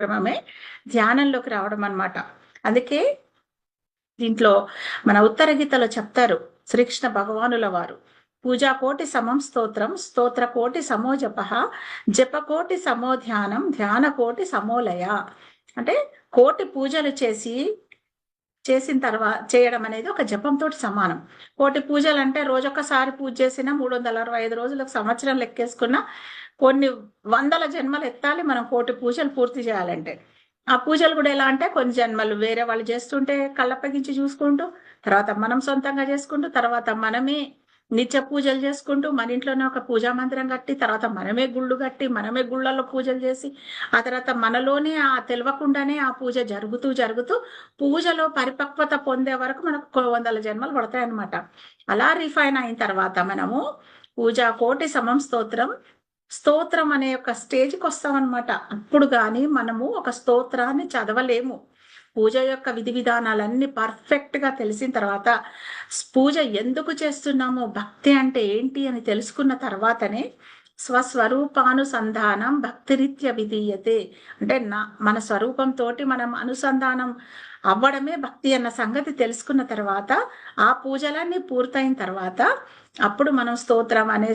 క్రమమే ధ్యానంలోకి రావడం అన్నమాట. అందుకే దీంట్లో మన ఉత్తర గీతలో చెప్తారు శ్రీకృష్ణ భగవానుల వారు పూజా కోటి సమం స్తోత్రం స్తోత్ర కోటి సమో జప జప కోటి సమో ధ్యానం ధ్యాన కోటి సమోలయ అంటే కోటి పూజలు చేసి చేసిన తర్వాత చేయడం అనేది ఒక జపంతో సమానం. కోటి పూజలు అంటే రోజొక్కసారి పూజ చేసిన మూడు వందల అరవై ఐదు రోజులకు సంవత్సరం లెక్కేసుకున్న కొన్ని వందల జన్మలు ఎత్తాలి మనం కోటి పూజలు పూర్తి చేయాలంటే. ఆ పూజలు కూడా ఎలా అంటే కొన్ని జన్మలు వేరే వాళ్ళు చేస్తుంటే కళ్ళప్పగించి చూసుకుంటూ తర్వాత మనం సొంతంగా చేసుకుంటూ తర్వాత మనమే నిత్య పూజలు చేసుకుంటూ మన ఇంట్లోనే ఒక పూజా మందిరం కట్టి తర్వాత మనమే గుళ్ళు కట్టి మనమే గుళ్ళల్లో పూజలు చేసి ఆ తర్వాత మనలోనే ఆ తెలియకుండానే ఆ పూజ జరుగుతూ జరుగుతూ పూజలో పరిపక్వత పొందే వరకు మనకు వందల జన్మలు పడతాయి అన్నమాట అలా రిఫైన్ అయిన తర్వాత మనము పూజా కోటి సమం స్తోత్రం స్తోత్రం అనే ఒక స్టేజ్కి వస్తామన్నమాట. అప్పుడు కానీ మనము ఒక స్తోత్రాన్ని చదవలేము. పూజ యొక్క విధి విధానాలన్నీ పర్ఫెక్ట్గా తెలిసిన తర్వాత పూజ ఎందుకు చేస్తున్నామో భక్తి అంటే ఏంటి అని తెలుసుకున్న తర్వాతనే స్వస్వరూపానుసంధానం భక్తిరీత్య విధీయతే. అంటే నా మన స్వరూపంతో మనం అనుసంధానం అవ్వడమే భక్తి అన్న సంగతి తెలుసుకున్న తర్వాత ఆ పూజలన్నీ పూర్తయిన తర్వాత అప్పుడు మనం స్తోత్రం అనే